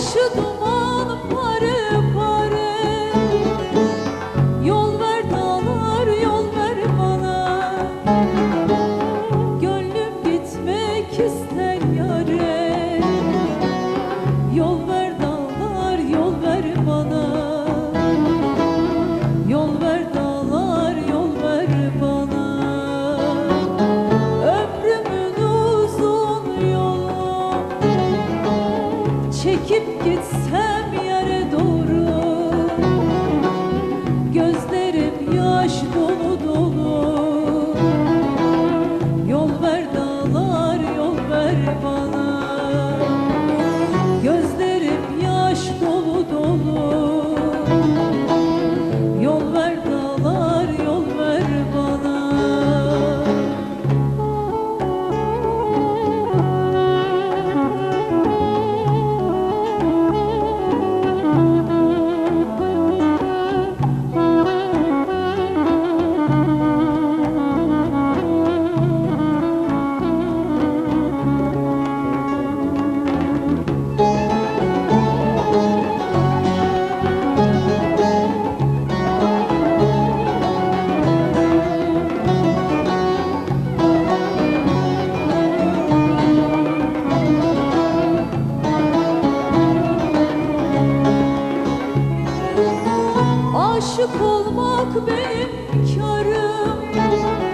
şu duman pare pare. Yol ver dağlar yol ver bana. Gönlüm gitmek ister yare. Yol Çekip gitsem yere doğru. Gözlerim yaş dolu dolu. Aşık olmak benim karım